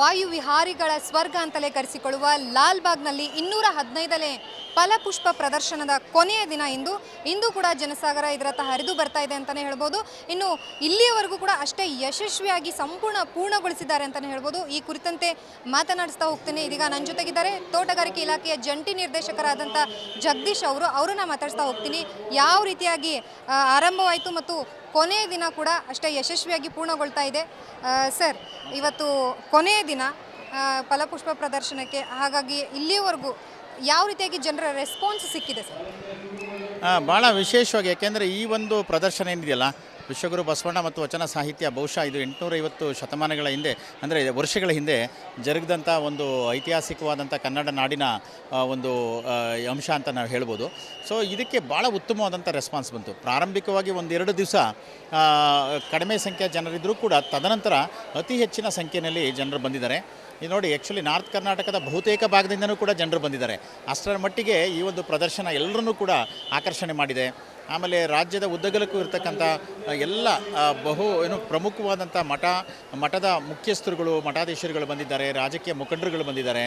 ವಾಯುವಿಹಾರಿಗಳ ಸ್ವರ್ಗ ಅಂತಲೇ ಕರೆಸಿಕೊಳ್ಳುವ ಲಾಲ್ಬಾಗ್ನಲ್ಲಿ ಇನ್ನೂರ ಹದಿನೈದನೇ ಫಲಪುಷ್ಪ ಪ್ರದರ್ಶನದ ಕೊನೆಯ ದಿನ ಇಂದು. ಇಂದು ಕೂಡ ಜನಸಾಗರ ಇದರತ್ತ ಹರಿದು ಬರ್ತಾ ಇದೆ ಅಂತಲೇ ಹೇಳ್ಬೋದು. ಇನ್ನು ಇಲ್ಲಿಯವರೆಗೂ ಕೂಡ ಅಷ್ಟೇ ಯಶಸ್ವಿಯಾಗಿ ಸಂಪೂರ್ಣ ಪೂರ್ಣಗೊಳಿಸಿದ್ದಾರೆ ಅಂತಲೇ ಹೇಳ್ಬೋದು. ಈ ಕುರಿತಂತೆ ಮಾತನಾಡಿಸ್ತಾ ಹೋಗ್ತೇನೆ. ಇದೀಗ ನನ್ನ ಜೊತೆಗಿದ್ದಾರೆ ತೋಟಗಾರಿಕೆ ಇಲಾಖೆಯ ಜಂಟಿ ನಿರ್ದೇಶಕರಾದಂಥ ಜಗದೀಶ್ ಅವರು. ಅವರನ್ನ ಮಾತಾಡಿಸ್ತಾ ಹೋಗ್ತೀನಿ. ಯಾವ ರೀತಿಯಾಗಿ ಆರಂಭವಾಯಿತು ಮತ್ತು ಕೊನೆಯ ದಿನ ಕೂಡ ಅಷ್ಟೇ ಯಶಸ್ವಿಯಾಗಿ ಪೂರ್ಣಗೊಳ್ತಾ ಇದೆ. ಸರ್, ಇವತ್ತು ಕೊನೆಯ ದಿನ ಫಲಪುಷ್ಪ ಪ್ರದರ್ಶನಕ್ಕೆ ಹಾಗಾಗಿ ಇಲ್ಲಿಯವರೆಗೂ ಯಾವ ರೀತಿಯಾಗಿ ಜನರ ರೆಸ್ಪಾನ್ಸ್ ಸಿಕ್ಕಿದೆ ಸರ್? ಭಾಳ ವಿಶೇಷವಾಗಿ, ಯಾಕೆಂದರೆ ಈ ಒಂದು ಪ್ರದರ್ಶನ ಏನಿದೆಯಲ್ಲ ವಿಶ್ವಗುರು ಬಸವಣ್ಣ ಮತ್ತು ವಚನ ಸಾಹಿತ್ಯ ಬಹುಶಃ ಇದು ಎಂಟುನೂರೈವತ್ತು ಶತಮಾನಗಳ ಹಿಂದೆ, ಅಂದರೆ ವರ್ಷಗಳ ಹಿಂದೆ ಜರುಗಿದಂಥ ಒಂದು ಐತಿಹಾಸಿಕವಾದಂಥ ಕನ್ನಡ ನಾಡಿನ ಒಂದು ಅಂಶ ಅಂತ ನಾವು ಹೇಳ್ಬೋದು. ಸೊ ಇದಕ್ಕೆ ಭಾಳ ಉತ್ತಮವಾದಂಥ ರೆಸ್ಪಾನ್ಸ್ ಬಂತು. ಪ್ರಾರಂಭಿಕವಾಗಿ ಒಂದೆರಡು ದಿವಸ ಕಡಿಮೆ ಸಂಖ್ಯೆಯ ಜನರಿದ್ದರೂ ಕೂಡ ತದನಂತರ ಅತಿ ಹೆಚ್ಚಿನ ಸಂಖ್ಯೆಯಲ್ಲಿ ಜನರು ಬಂದಿದ್ದಾರೆ. ಇದು ನೋಡಿ ಆ್ಯಕ್ಚುಲಿ ನಾರ್ತ್ ಕರ್ನಾಟಕದ ಬಹುತೇಕ ಭಾಗದಿಂದನೂ ಕೂಡ ಜನರು ಬಂದಿದ್ದಾರೆ. ಅಷ್ಟರ ಮಟ್ಟಿಗೆ ಈ ಒಂದು ಪ್ರದರ್ಶನ ಎಲ್ಲರನ್ನೂ ಕೂಡ ಆಕರ್ಷಣೆ ಮಾಡಿದೆ. ಆಮೇಲೆ ರಾಜ್ಯದ ಉದ್ದಗಲಕ್ಕೂ ಇರತಕ್ಕಂಥ ಎಲ್ಲ ಬಹು, ಏನು ಪ್ರಮುಖವಾದಂಥ ಮಠ, ಮಠದ ಮುಖ್ಯಸ್ಥರುಗಳು, ಮಠಾಧೀಶರುಗಳು ಬಂದಿದ್ದಾರೆ, ರಾಜಕೀಯ ಮುಖಂಡರುಗಳು ಬಂದಿದ್ದಾರೆ.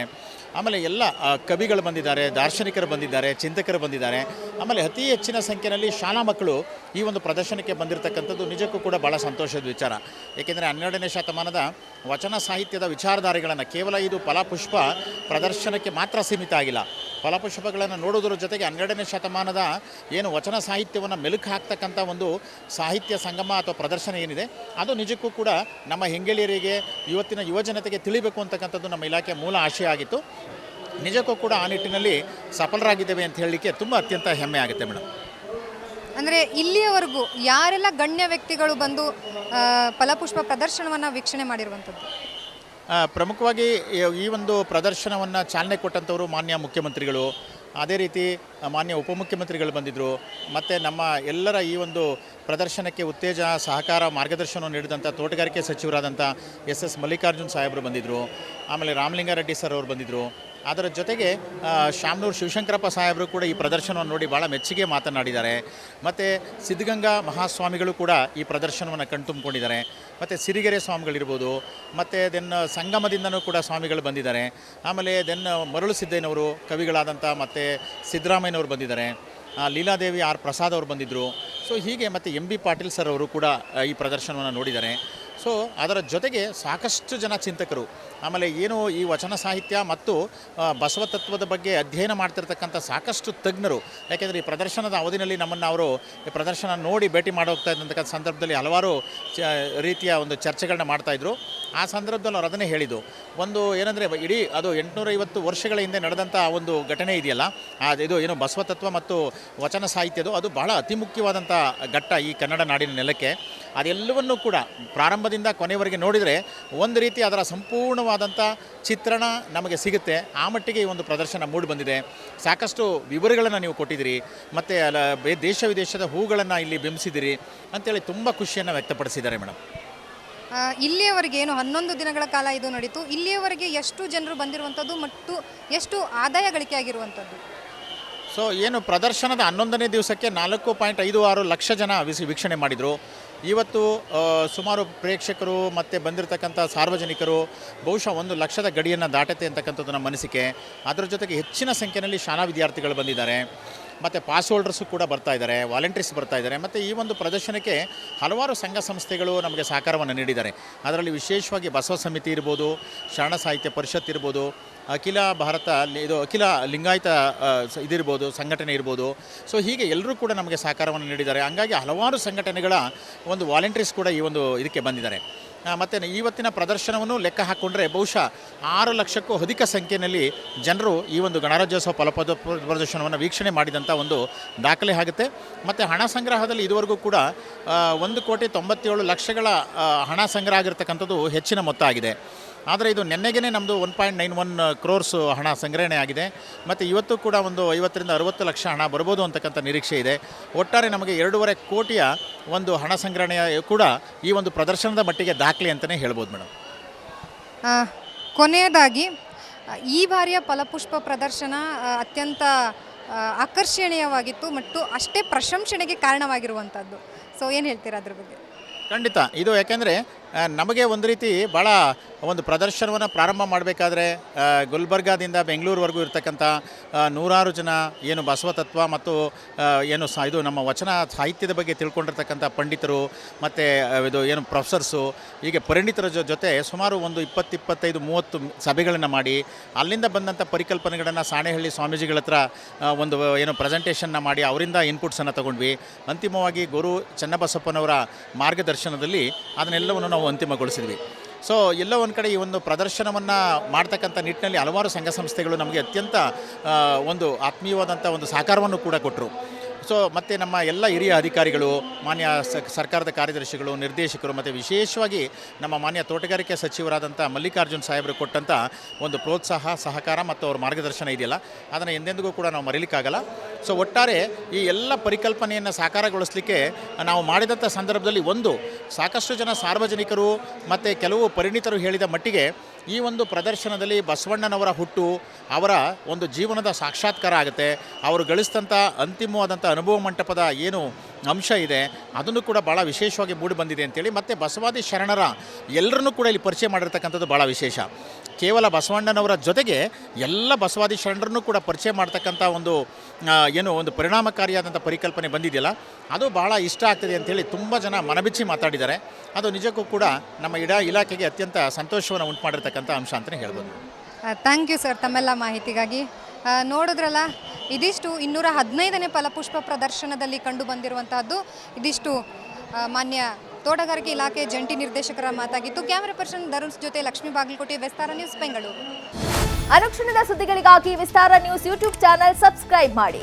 ಆಮೇಲೆ ಎಲ್ಲ ಕವಿಗಳು ಬಂದಿದ್ದಾರೆ, ದಾರ್ಶನಿಕರು ಬಂದಿದ್ದಾರೆ, ಚಿಂತಕರು ಬಂದಿದ್ದಾರೆ. ಆಮೇಲೆ ಅತಿ ಹೆಚ್ಚಿನ ಸಂಖ್ಯೆಯಲ್ಲಿ ಶಾಲಾ ಮಕ್ಕಳು ಈ ಒಂದು ಪ್ರದರ್ಶನಕ್ಕೆ ಬಂದಿರತಕ್ಕಂಥದ್ದು ನಿಜಕ್ಕೂ ಕೂಡ ಭಾಳ ಸಂತೋಷದ ವಿಚಾರ. ಏಕೆಂದರೆ ಹನ್ನೆರಡನೇ ಶತಮಾನದ ವಚನ ಸಾಹಿತ್ಯದ ವಿಚಾರಧಾರೆಗಳನ್ನು ಕೇವಲ ಇದು ಫಲಪುಷ್ಪ ಪ್ರದರ್ಶನಕ್ಕೆ ಮಾತ್ರ ಸೀಮಿತ ಆಗಿಲ್ಲ. ಫಲಪುಷ್ಪಗಳನ್ನು ನೋಡೋದ್ರ ಜೊತೆಗೆ ಹನ್ನೆರಡನೇ ಶತಮಾನದ ಏನು ವಚನ ಸಾಹಿತ್ಯವನ್ನು ಮೆಲುಕು ಹಾಕ್ತಕ್ಕಂಥ ಒಂದು ಸಾಹಿತ್ಯ ಸಂಗಮ ಅಥವಾ ಪ್ರದರ್ಶನ ಏನಿದೆ ಅದು ನಿಜಕ್ಕೂ ಕೂಡ ನಮ್ಮ ಹೆಂಗೆಳಿಯರಿಗೆ ಇವತ್ತಿನ ಯುವಜನತೆಗೆ ತಿಳಿಬೇಕು ಅಂತಕ್ಕಂಥದ್ದು ನಮ್ಮ ಇಲಾಖೆಯ ಮೂಲ ಆಶಯ ಆಗಿತ್ತು. ನಿಜಕ್ಕೂ ಕೂಡ ಆ ನಿಟ್ಟಿನಲ್ಲಿ ಸಫಲರಾಗಿದ್ದೇವೆ ಅಂತ ಹೇಳಲಿಕ್ಕೆ ತುಂಬ ಅತ್ಯಂತ ಹೆಮ್ಮೆ ಆಗುತ್ತೆ ಮೇಡಮ್. ಅಂದರೆ ಇಲ್ಲಿಯವರೆಗೂ ಯಾರೆಲ್ಲ ಗಣ್ಯ ವ್ಯಕ್ತಿಗಳು ಬಂದು ಫಲಪುಷ್ಪ ಪ್ರದರ್ಶನವನ್ನು ವೀಕ್ಷಣೆ ಮಾಡಿರುವಂಥದ್ದು? ಪ್ರಮುಖವಾಗಿ ಈ- ಈ ಒಂದು ಪ್ರದರ್ಶನವನ್ನು ಚಾಲನೆ ಕೊಟ್ಟಂಥವರು ಮಾನ್ಯ ಮುಖ್ಯಮಂತ್ರಿಗಳು ಅದೇ ರೀತಿ ಮಾನ್ಯ ಉಪಮುಖ್ಯಮಂತ್ರಿಗಳು ಬಂದಿದ್ದರು ಮತ್ತು ನಮ್ಮ ಎಲ್ಲರ ಈ ಒಂದು ಪ್ರದರ್ಶನಕ್ಕೆ ಉತ್ತೇಜನ, ಸಹಕಾರ ಮಾರ್ಗದರ್ಶನವನ್ನು ನೀಡಿದಂಥ ತೋಟಗಾರಿಕೆ ಸಚಿವರಾದಂಥ ಎಸ್ ಎಸ್ ಮಲ್ಲಿಕಾರ್ಜುನ್ ಸಾಹೇಬರು ಬಂದಿದ್ದರು ಆಮೇಲೆ ರಾಮಲಿಂಗಾರೆಡ್ಡಿ ಸರ್ ಅವರು ಬಂದಿದ್ದರು ಅದರ ಜೊತೆಗೆ ಶಾಮನೂರು ಶಿವಶಂಕರಪ್ಪ ಸಾಹೇಬರು ಕೂಡ ಈ ಪ್ರದರ್ಶನವನ್ನು ನೋಡಿ ಭಾಳ ಮೆಚ್ಚುಗೆ ಮಾತನಾಡಿದ್ದಾರೆ. ಮತ್ತು ಸಿದ್ಧಗಂಗಾ ಮಹಾಸ್ವಾಮಿಗಳು ಕೂಡ ಈ ಪ್ರದರ್ಶನವನ್ನು ಕಣ್ತುಂಬಿಕೊಂಡಿದ್ದಾರೆ. ಮತ್ತು ಸಿರಿಗೆರೆ ಸ್ವಾಮಿಗಳಿರ್ಬೋದು, ಮತ್ತು ದೆನ್ ಸಂಗಮದಿಂದನೂ ಕೂಡ ಸ್ವಾಮಿಗಳು ಬಂದಿದ್ದಾರೆ. ಆಮೇಲೆ ದೆನ್ ಮರಳು ಸಿದ್ದಯ್ಯನವರು ಕವಿಗಳಾದಂಥ ಮತ್ತು ಸಿದ್ದರಾಮಯ್ಯನವರು ಬಂದಿದ್ದಾರೆ. ಲೀಲಾದೇವಿ ಆರ್ ಪ್ರಸಾದ್ ಅವರು ಬಂದಿದ್ದರು ಸೊ ಹೀಗೆ ಮತ್ತು ಎಂ ಬಿ ಪಾಟೀಲ್ ಸರ್ ಅವರು ಕೂಡ ಈ ಪ್ರದರ್ಶನವನ್ನು ನೋಡಿದ್ದಾರೆ. ಸೊ ಅದರ ಜೊತೆಗೆ ಸಾಕಷ್ಟು ಜನ ಚಿಂತಕರು, ಆಮೇಲೆ ಏನು ಈ ವಚನ ಸಾಹಿತ್ಯ ಮತ್ತು ಬಸವತತ್ವದ ಬಸವ ತತ್ವದ ಬಗ್ಗೆ ಅಧ್ಯಯನ ಮಾಡ್ತಿರ್ತಕ್ಕಂಥ ಸಾಕಷ್ಟು ತಜ್ಞರು, ಯಾಕೆಂದರೆ ಈ ಪ್ರದರ್ಶನದ ಅವಧಿನಲ್ಲಿ ನಮ್ಮನ್ನು ಅವರು ಈ ಪ್ರದರ್ಶನ ನೋಡಿ ಭೇಟಿ ಮಾಡೋಗ್ತಾ ಇದ್ದಂಥ ಸಂದರ್ಭದಲ್ಲಿ ಹಲವಾರು ರೀತಿಯ ಒಂದು ಚರ್ಚೆಗಳನ್ನ ಮಾಡ್ತಾಯಿದ್ರು ಆ ಸಂದರ್ಭದಲ್ಲಿ ಅವ್ರು ಅದನ್ನೇ ಹೇಳಿದ್ದು. ಒಂದು ಏನಂದರೆ ಇಡೀ ಅದು ಎಂಟುನೂರೈವತ್ತು ವರ್ಷಗಳ ಹಿಂದೆ ನಡೆದಂಥ ಒಂದು ಘಟನೆ ಇದೆಯಲ್ಲ ಅದು ಇದು ಏನು ಬಸವ ತತ್ವ ಮತ್ತು ವಚನ ಸಾಹಿತ್ಯದು ಅದು ಬಹಳ ಅತಿ ಮುಖ್ಯವಾದಂಥ ಘಟ್ಟ ಈ ಕನ್ನಡ ನಾಡಿನ ನೆಲಕ್ಕೆ. ಅದೆಲ್ಲವನ್ನೂ ಕೂಡ ಪ್ರಾರಂಭದಿಂದ ಕೊನೆಯವರೆಗೆ ನೋಡಿದರೆ, ಒಂದು ರೀತಿ ಅದರ ಸಂಪೂರ್ಣವಾದಂಥ ಚಿತ್ರಣ ನಮಗೆ ಸಿಗುತ್ತೆ. ಆ ಮಟ್ಟಿಗೆ ಈ ಒಂದು ಪ್ರದರ್ಶನ ಮೂಡಿ ಬಂದಿದೆ. ಸಾಕಷ್ಟು ವಿವರಗಳನ್ನು ನೀವು ಕೊಟ್ಟಿದ್ದೀರಿ. ಮತ್ತು ಅಲ್ಲ ದೇಶ ವಿದೇಶದ ಹೂಗಳನ್ನು ಇಲ್ಲಿ ಬಿಂಬಿಸಿದಿರಿ ಅಂತೇಳಿ ತುಂಬ ಖುಷಿಯನ್ನು ವ್ಯಕ್ತಪಡಿಸಿದ್ದಾರೆ ಮೇಡಮ್. ಇಲ್ಲಿಯವರೆಗೆ ಏನು ಹನ್ನೊಂದು ದಿನಗಳ ಕಾಲ ಇದು ನಡೀತು. ಇಲ್ಲಿಯವರೆಗೆ ಎಷ್ಟು ಜನರು ಬಂದಿರುವಂಥದ್ದು ಮತ್ತು ಎಷ್ಟು ಆದಾಯ ಗಳಿಕೆ ಆಗಿರುವಂಥದ್ದು? ಸೊ ಏನು ಪ್ರದರ್ಶನದ ಹನ್ನೊಂದನೇ ದಿವಸಕ್ಕೆ ನಾಲ್ಕು ಪಾಯಿಂಟ್ ಐದು ಆರು ಲಕ್ಷ ಜನ ವೀಕ್ಷಣೆ ಮಾಡಿದರು. ಇವತ್ತು ಸುಮಾರು ಪ್ರೇಕ್ಷಕರು ಮತ್ತು ಬಂದಿರತಕ್ಕಂಥ ಸಾರ್ವಜನಿಕರು ಬಹುಶಃ ಒಂದು ಲಕ್ಷದ ಗಡಿಯನ್ನು ದಾಟತೆ ಅಂತಕ್ಕಂಥದ್ದು ನಮ್ಮ ಅನಿಸಿಕೆ. ಅದರ ಜೊತೆಗೆ ಹೆಚ್ಚಿನ ಸಂಖ್ಯೆಯಲ್ಲಿ ಶಾಲಾ ವಿದ್ಯಾರ್ಥಿಗಳು ಬಂದಿದ್ದಾರೆ. ಮತ್ತು ಪಾಸ್ ಹೋಲ್ಡರ್ಸು ಕೂಡ ಬರ್ತಾ ಇದ್ದಾರೆ ವಾಲಂಟೀರ್ಸ್ ಬರ್ತಾ ಇದ್ದಾರೆ. ಮತ್ತು ಈ ಒಂದು ಪ್ರದರ್ಶನಕ್ಕೆ ಹಲವಾರು ಸಂಘ ಸಂಸ್ಥೆಗಳು ನಮಗೆ ಸಹಕಾರವನ್ನು ನೀಡಿದ್ದಾರೆ. ಅದರಲ್ಲಿ ವಿಶೇಷವಾಗಿ ಬಸವ ಸಮಿತಿ ಇರ್ಬೋದು, ಶರಣ ಸಾಹಿತ್ಯ ಪರಿಷತ್ ಇರ್ಬೋದು, ಅಖಿಲ ಭಾರತ ಇದು ಅಖಿಲ ಲಿಂಗಾಯತ ಇದಿರ್ಬೋದು, ಸಂಘಟನೆ ಇರ್ಬೋದು. ಸೊ ಹೀಗೆ ಎಲ್ಲರೂ ಕೂಡ ನಮಗೆ ಸಹಕಾರವನ್ನು ನೀಡಿದ್ದಾರೆ. ಹಂಗಾಗಿ ಹಲವಾರು ಸಂಘಟನೆಗಳ ಒಂದು ವಾಲಂಟ್ರೀಸ್ ಕೂಡ ಈ ಒಂದು ಇದಕ್ಕೆ ಬಂದಿದ್ದಾರೆ. ಮತ್ತು ಇವತ್ತಿನ ಪ್ರದರ್ಶನವನ್ನು ಲೆಕ್ಕ ಹಾಕ್ಕೊಂಡ್ರೆ ಬಹುಶಃ ಆರು ಲಕ್ಷಕ್ಕೂ ಅಧಿಕ ಸಂಖ್ಯೆಯಲ್ಲಿ ಜನರು ಈ ಒಂದು ಗಣರಾಜ್ಯೋತ್ಸವ ಫಲಪದ ಪ್ರದರ್ಶನವನ್ನು ವೀಕ್ಷಣೆ ಮಾಡಿದಂಥ ಒಂದು ದಾಖಲೆ ಆಗುತ್ತೆ. ಮತ್ತು ಹಣ ಸಂಗ್ರಹದಲ್ಲಿ ಇದುವರೆಗೂ ಕೂಡ ಒಂದು ಕೋಟಿ ತೊಂಬತ್ತೇಳು ಲಕ್ಷಗಳ ಹಣ ಸಂಗ್ರಹ ಆಗಿರ್ತಕ್ಕಂಥದ್ದು ಹೆಚ್ಚಿನ ಮೊತ್ತ ಆಗಿದೆ. ಆದರೆ ಇದು ನೆನ್ನೆಗೇ ನಮ್ಮದು one point nine one crores ಹಣ ಸಂಗ್ರಹಣೆ ಆಗಿದೆ. ಮತ್ತು ಇವತ್ತು ಕೂಡ ಒಂದು ಐವತ್ತರಿಂದ ಅರುವತ್ತು ಲಕ್ಷ ಹಣ ಬರ್ಬೋದು ಅಂತಕ್ಕಂಥ ನಿರೀಕ್ಷೆ ಇದೆ. ಒಟ್ಟಾರೆ ನಮಗೆ ಎರಡೂವರೆ ಕೋಟಿಯ ಒಂದು ಹಣ ಸಂಗ್ರಹಣೆಯ ಕೂಡ ಈ ಒಂದು ಪ್ರದರ್ಶನದ ಮಟ್ಟಿಗೆ ದಾಖಲೆ ಅಂತಲೇ ಹೇಳ್ಬೋದು ಮೇಡಮ್ ಕೊನೆಯದಾಗಿ ಈ ಬಾರಿಯ ಫಲಪುಷ್ಪ ಪ್ರದರ್ಶನ ಅತ್ಯಂತ ಆಕರ್ಷಣೀಯವಾಗಿತ್ತು ಮತ್ತು ಅಷ್ಟೇ ಪ್ರಶಂಸನೆಗೆ ಕಾರಣವಾಗಿರುವಂಥದ್ದು ಸೊ ಏನು ಹೇಳ್ತೀರಾ ಅದ್ರ ಬಗ್ಗೆ? ಖಂಡಿತ. ಇದು ಯಾಕೆಂದರೆ ನಮಗೆ ಒಂದು ರೀತಿ ಭಾಳ ಒಂದು ಪ್ರದರ್ಶನವನ್ನು ಪ್ರಾರಂಭ ಮಾಡಬೇಕಾದ್ರೆ ಗುಲ್ಬರ್ಗಾದಿಂದ ಬೆಂಗಳೂರುವರೆಗೂ ಇರ್ತಕ್ಕಂಥ ನೂರಾರು ಜನ ಏನು ಬಸವ ತತ್ವ ಮತ್ತು ಏನು ಸ, ಇದು ನಮ್ಮ ವಚನ ಸಾಹಿತ್ಯದ ಬಗ್ಗೆ ತಿಳ್ಕೊಂಡಿರ್ತಕ್ಕಂಥ ಪಂಡಿತರು ಮತ್ತು ಇದು ಏನು ಪ್ರೊಫೆಸರ್ಸು, ಹೀಗೆ ಪರಿಣಿತರ ಜೊತೆ ಸುಮಾರು ಒಂದು ಇಪ್ಪತ್ತು ಇಪ್ಪತ್ತೈದು ಮೂವತ್ತು ಸಭೆಗಳನ್ನು ಮಾಡಿ, ಅಲ್ಲಿಂದ ಬಂದಂಥ ಪರಿಕಲ್ಪನೆಗಳನ್ನು ಸಾಣೆಹಳ್ಳಿ ಸ್ವಾಮೀಜಿಗಳ ಹತ್ರ ಒಂದು ಏನು ಪ್ರೆಸೆಂಟೇಷನ್ನ ಮಾಡಿ ಅವರಿಂದ ಇನ್ಪುಟ್ಸನ್ನು ತಗೊಂಡ್ವಿ. ಅಂತಿಮವಾಗಿ ಗುರು ಚನ್ನಬಸಪ್ಪನವರ ಮಾರ್ಗದರ್ಶನದಲ್ಲಿ ಅದನ್ನೆಲ್ಲವನ್ನು ನಾವು ಅಂತಿಮಗೊಳಿಸಿದ್ವಿ. ಸೊ ಎಲ್ಲೋ ಒಂದು ಕಡೆ ಈ ಒಂದು ಪ್ರದರ್ಶನವನ್ನು ಮಾಡ್ತಕ್ಕಂಥ ನಿಟ್ಟಿನಲ್ಲಿ ಹಲವಾರು ಸಂಘ ಸಂಸ್ಥೆಗಳು ನಮಗೆ ಅತ್ಯಂತ ಒಂದು ಆತ್ಮೀಯವಾದಂಥ ಒಂದು ಸಹಕಾರವನ್ನು ಕೂಡ ಕೊಟ್ಟರು ಸೊ ಮತ್ತು ನಮ್ಮ ಎಲ್ಲ ಹಿರಿಯ ಅಧಿಕಾರಿಗಳು, ಮಾನ್ಯ ಸರ್ಕಾರದ ಕಾರ್ಯದರ್ಶಿಗಳು, ನಿರ್ದೇಶಕರು ಮತ್ತು ವಿಶೇಷವಾಗಿ ನಮ್ಮ ಮಾನ್ಯ ತೋಟಗಾರಿಕೆ ಸಚಿವರಾದಂಥ ಮಲ್ಲಿಕಾರ್ಜುನ್ ಸಾಹೇಬರು ಕೊಟ್ಟಂಥ ಒಂದು ಪ್ರೋತ್ಸಾಹ, ಸಹಕಾರ ಮತ್ತು ಅವ್ರ ಮಾರ್ಗದರ್ಶನ ಇದೆಯಲ್ಲ, ಅದನ್ನು ಎಂದೆಂದಿಗೂ ಕೂಡ ನಾವು ಮರೀಲಿಕ್ಕಾಗಲ್ಲ. ಸೊ ಒಟ್ಟಾರೆ ಈ ಎಲ್ಲ ಪರಿಕಲ್ಪನೆಯನ್ನು ಸಾಕಾರಗೊಳಿಸಲಿಕ್ಕೆ ನಾವು ಮಾಡಿದಂಥ ಸಂದರ್ಭದಲ್ಲಿ ಒಂದು, ಸಾಕಷ್ಟು ಜನ ಸಾರ್ವಜನಿಕರು ಮತ್ತು ಕೆಲವು ಪರಿಣಿತರು ಹೇಳಿದ ಮಟ್ಟಿಗೆ ಈ ಒಂದು ಪ್ರದರ್ಶನದಲ್ಲಿ ಬಸವಣ್ಣನವರ ಹುಟ್ಟು, ಅವರ ಒಂದು ಜೀವನದ ಸಾಕ್ಷಾತ್ಕಾರ ಆಗುತ್ತೆ. ಅವರು ಗಳಿಸಿದಂಥ ಅಂತಿಮವಾದಂಥ ಅನುಭವ ಮಂಟಪದ ಏನು ಅಂಶ ಇದೆ, ಅದನ್ನು ಕೂಡ ಭಾಳ ವಿಶೇಷವಾಗಿ ಮೂಡಿ ಬಂದಿದೆ ಅಂತೇಳಿ ಮತ್ತು ಬಸವಾದಿ ಶರಣರ ಎಲ್ಲರನ್ನೂ ಕೂಡ ಇಲ್ಲಿ ಪರಿಚಯ ಮಾಡಿರ್ತಕ್ಕಂಥದ್ದು ಭಾಳ ವಿಶೇಷ. ಕೇವಲ ಬಸವಣ್ಣನವರ ಜೊತೆಗೆ ಎಲ್ಲ ಬಸವಾದಿ ಶರಣರನ್ನು ಕೂಡ ಪರಿಚಯ ಮಾಡ್ತಕ್ಕಂಥ ಒಂದು ಏನು ಒಂದು ಪರಿಣಾಮಕಾರಿಯಾದಂಥ ಪರಿಕಲ್ಪನೆ ಬಂದಿದೆಯಲ್ಲ, ಅದು ಭಾಳ ಇಷ್ಟ ಆಗ್ತದೆ ಅಂತೇಳಿ ತುಂಬ ಜನ ಮನಬಿಚ್ಚಿ ಮಾತಾಡಿದ್ದಾರೆ. ಅದು ನಿಜಕ್ಕೂ ಕೂಡ ನಮ್ಮ ಇಡಾ ಇಲಾಖೆಗೆ ಅತ್ಯಂತ ಸಂತೋಷವನ್ನು ಉಂಟು ಮಾಡಿರ್ತಕ್ಕಂಥ ಅಂಶ ಅಂತಲೇ ಹೇಳ್ಬೋದು. ಥ್ಯಾಂಕ್ ಯು ಸರ್ ತಮ್ಮೆಲ್ಲ ಮಾಹಿತಿಗಾಗಿ. ನೋಡಿದ್ರಲ್ಲ, ಇದಿಷ್ಟು ಇನ್ನೂರ ಹದಿನೈದನೇ ಫಲಪುಷ್ಪ ಪ್ರದರ್ಶನದಲ್ಲಿ ಕಂಡು ಬಂದಿರುವಂತಹದ್ದು, ಇದಿಷ್ಟು ಮಾನ್ಯ ತೋಟಗಾರಿಕೆ ಇಲಾಖೆ ಜಂಟಿ ನಿರ್ದೇಶಕರ ಮಾತಾಗಿತ್ತು. ಕ್ಯಾಮರಾ ಪರ್ಸನ್ ಧರುಣ್ ಜೊತೆ ಲಕ್ಷ್ಮೀ ಬಾಗಲಕೋಟೆ, ವಿಸ್ತಾರ ನ್ಯೂಸ್ ಬೆಂಗಳೂರು. ಅನುಕ್ಷಣದ ಸುದ್ದಿಗಳಿಗಾಗಿ Vistara news YouTube channel subscribe ಮಾಡಿ.